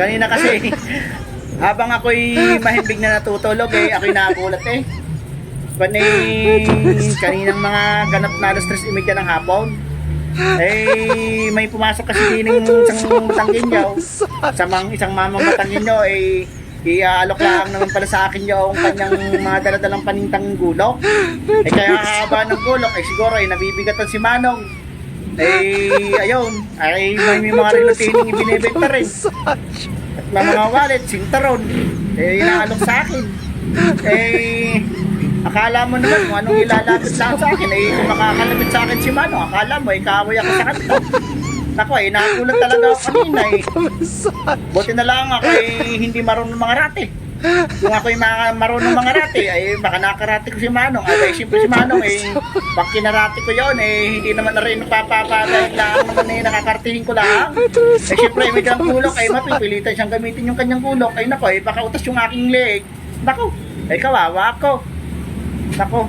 Kanina kasi, habang ako'y mahimbing na natutulog eh, ako'y nakakulat eh. Eh, kaninang mga ganap na alas 3.30 ng hapon, eh, may pumasok kasi din ng isang Batanggenyo. Sa mga isang mamang Batanggenyo, eh, iaalok lang naman pala sa akin yung kanyang mga daladalang panintang gulok. Eh, kaya haba ng gulok, eh, siguro, eh, nabibigatan si Manong. Eh, ayun, ay may, mga relotining ibinibenta rin. At may mga wallet, sintaron. Eh, inaalok sa akin. Eh, akala mo naman kung anong ilalapit lang sa akin. Eh, kung makakalapit sa akin si Mano, akala mo, kaaway ako sa kanila. Ako eh, nakulat talaga ako kanina eh. Buti na lang ako eh, hindi marunong mga rate. Kung ako'y mga marunong mga rate, ay baka nakarate ko si Manong. Ay, siyempre si Manong eh, pag kinarate ko yon eh, hindi naman na rin napapapagay lang naman eh, nakakartihin ko lang. Eh, siyempre, may kang kulok, ay mapipilitan siyang gamitin yung kanyang kulok. Ay, nako, eh, baka utas yung aking leg. Nako, ay kawawa ako. Nako,